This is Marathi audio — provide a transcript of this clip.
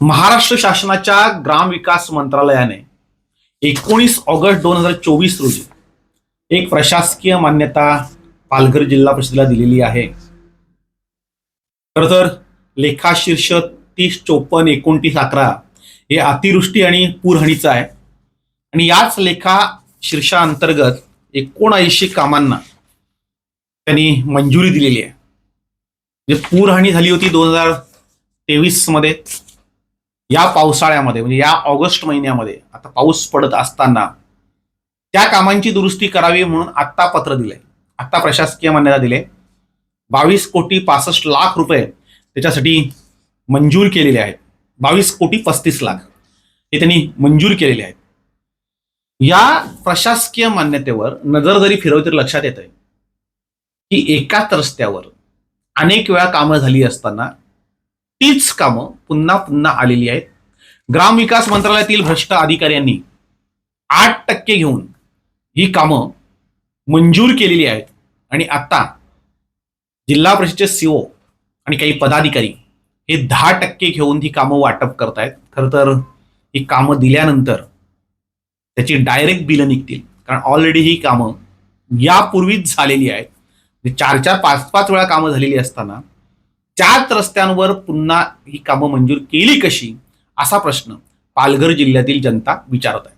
महाराष्ट्र शासनाच्या ग्रामविकास मंत्रालयाने एकोणीस ऑगस्ट दोन हजार चोवीस रोजी एक प्रशासकीय मान्यता पालघर जिल्हा परिषदेला दिलेली आहे. खरं तर लेखा शीर्ष तीस चोपन्न एकोणतीस अकरा हे अतिवृष्टी आणि पूरहणीचं आहे. आणि याच लेखा शीर्षाअंतर्गत एकोणऐंशी कामांना त्यांनी मंजुरी दिलेली आहे. म्हणजे पूरहानी झाली होती दोन हजार तेवीसमध्ये या पावसाळ्यामध्ये म्हणजे या ऑगस्ट महिन्यामध्ये आता पाऊस पडत असताना त्या कामांची दुरुस्ती करावी म्हणून आत्ता पत्र दिलंय. आत्ता प्रशासकीय मान्यता दिले बावीस कोटी पासष्ट लाख रुपये त्याच्यासाठी मंजूर केलेले आहेत. बावीस कोटी पस्तीस लाख हे त्यांनी मंजूर केलेले आहेत. या प्रशासकीय मान्यतेवर नजर जरी फिरवली तर लक्षात येत आहे की एकाच रस्त्यावर अनेक वेळा कामं झाली असताना तीच कामं पुन्हा पुन्हा आलेली आहेत. ग्रामविकास मंत्रालयातील भ्रष्ट अधिकाऱ्यांनी आठ टक्के घेऊन ही कामं मंजूर केलेली आहेत. आणि आता जिल्हा परिषदेचे सीओ आणि काही पदाधिकारी हे दहा टक्के घेऊन ही कामं वाटप करतायत. खरं तर ही कामं दिल्यानंतर त्याची डायरेक्ट बिलं निघतील. कारण ऑलरेडी ही कामं यापूर्वीच झालेली आहेत. म्हणजे चार चार पाच पाच वेळा कामं झालेली असताना त्याच रस्त्यांवर पुन्हा ही कामं मंजूर केली कशी? असा प्रश्न पालघर जिल्ह्यातील जनता विचारत आहे.